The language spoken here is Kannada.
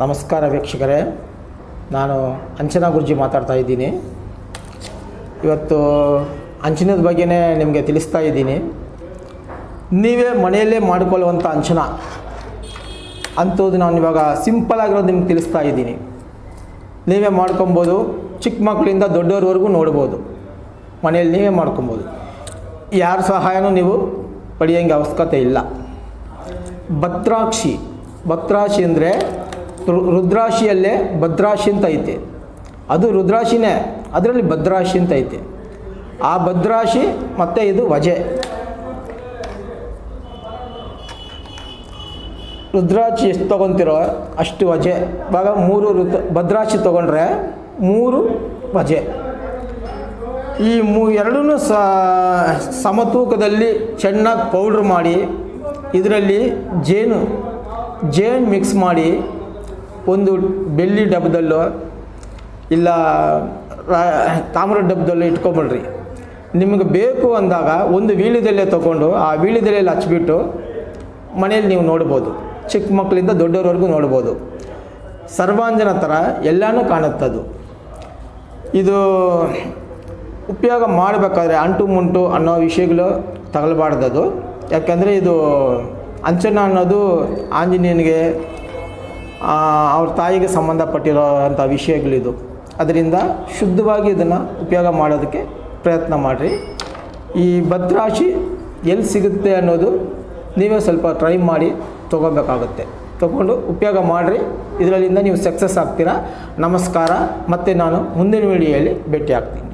ನಮಸ್ಕಾರ ವೀಕ್ಷಕರೇ. ನಾನು ಅಂಚನಾ ಗುರುಜಿ ಮಾತಾಡ್ತಾ ಇದ್ದೀನಿ. ಇವತ್ತು ಅಂಚನದ ಬಗ್ಗೆನೇ ನಿಮಗೆ ತಿಳಿಸ್ತಾ ಇದ್ದೀನಿ. ನೀವೇ ಮನೆಯಲ್ಲೇ ಮಾಡಿಕೊಳ್ಳುವಂಥ ಅಂಚನ. ಅಂಥದ್ದು ನಾನು ಇವಾಗ ಸಿಂಪಲ್ ಆಗಿರೋದು ನಿಮ್ಗೆ ತಿಳಿಸ್ತಾ ಇದ್ದೀನಿ. ನೀವೇ ಮಾಡ್ಕೊಬೋದು, ಚಿಕ್ಕ ಮಕ್ಕಳಿಂದ ದೊಡ್ಡವ್ರವರೆಗೂ ನೋಡ್ಬೋದು. ಮನೆಯಲ್ಲಿ ನೀವೇ ಮಾಡ್ಕೊಬೋದು. ಯಾರ ಸಹಾಯನೂ ನೀವು ಪಡೆಯೋಂಗೆ ಅವಶ್ಯಕತೆ ಇಲ್ಲ. ಭತ್ರಾಕ್ಷಿ ಭತ್ರಾಕ್ಷಿ ಅಂದರೆ ರುದ್ರಾಶಿಯಲ್ಲೇ ಭದ್ರಾಶಿ ಅಂತ ಐತೆ. ಅದು ರುದ್ರಾಶಿನೇ, ಅದರಲ್ಲಿ ಭದ್ರಾಶಿ ಅಂತ ಐತೆ. ಆ ಭದ್ರಾಶಿ ಮತ್ತು ಇದು ವಜೆ. ರುದ್ರಾಶಿ ಎಷ್ಟು ತೊಗೊತಿರೋ ಅಷ್ಟು ವಜೆ. ಇವಾಗ ಮೂರು ರುದ್ರ ಭದ್ರಾಶಿ ತೊಗೊಂಡ್ರೆ ಮೂರು ವಜೆ. ಈ ಮೂ ಎರಡೂ ಸಮತೂಕದಲ್ಲಿ ಚೆನ್ನಾಗಿ ಪೌಡ್ರ್ ಮಾಡಿ, ಇದರಲ್ಲಿ ಜೇನು ಜೇನು ಮಿಕ್ಸ್ ಮಾಡಿ ಒಂದು ಬೆಳ್ಳಿ ಡಬ್ಬದಲ್ಲೋ ಇಲ್ಲ ತಾಮ್ರ ಡಬ್ಬದಲ್ಲೋ ಇಟ್ಕೊಂಬಿಡ್ರಿ. ನಿಮಗೆ ಬೇಕು ಅಂದಾಗ ಒಂದು ವೀಳ್ಯದೆಲೆ ತೊಗೊಂಡು ಆ ವೀಳ್ಯದೆಲೆಯಲ್ಲಿ ಹಚ್ಬಿಟ್ಟು ಮನೆಯಲ್ಲಿ ನೀವು ನೋಡ್ಬೋದು. ಚಿಕ್ಕ ಮಕ್ಕಳಿಂದ ದೊಡ್ಡವ್ರವರೆಗೂ ನೋಡ್ಬೋದು. ಸರ್ವಾಂಜನ ಥರ ಎಲ್ಲನೂ ಕಾಣುತ್ತದು ಇದು ಉಪಯೋಗ ಮಾಡಬೇಕಾದ್ರೆ ಅಂಟು ಮುಂಟು ಅನ್ನೋ ವಿಷಯಗಳು ತಗೊಳ್ಬಾರ್ದದು ಯಾಕೆಂದರೆ ಇದು ಅಂಚನ ಅನ್ನೋದು ಆಂಜನೇಯನಿಗೆ ಅವ್ರ ತಾಯಿಗೆ ಸಂಬಂಧಪಟ್ಟಿರೋ ಅಂಥ ವಿಷಯಗಳಿದು. ಅದರಿಂದ ಶುದ್ಧವಾಗಿ ಇದನ್ನು ಉಪಯೋಗ ಮಾಡೋದಕ್ಕೆ ಪ್ರಯತ್ನ ಮಾಡಿರಿ. ಈ ಭದ್ರಾಶಿ ಎಲ್ಲಿ ಸಿಗುತ್ತೆ ಅನ್ನೋದು ನೀವೇ ಸ್ವಲ್ಪ ಟ್ರೈ ಮಾಡಿ ತೊಗೋಬೇಕಾಗುತ್ತೆ. ತಗೊಂಡು ಉಪಯೋಗ ಮಾಡಿರಿ. ಇದರಲ್ಲಿಂದ ನೀವು ಸಕ್ಸಸ್ ಆಗ್ತೀರಾ? ನಮಸ್ಕಾರ. ಮತ್ತು ನಾನು ಮುಂದಿನ ವಿಡಿಯೋಯಲ್ಲಿ ಭೇಟಿ ಆಗ್ತೀನಿ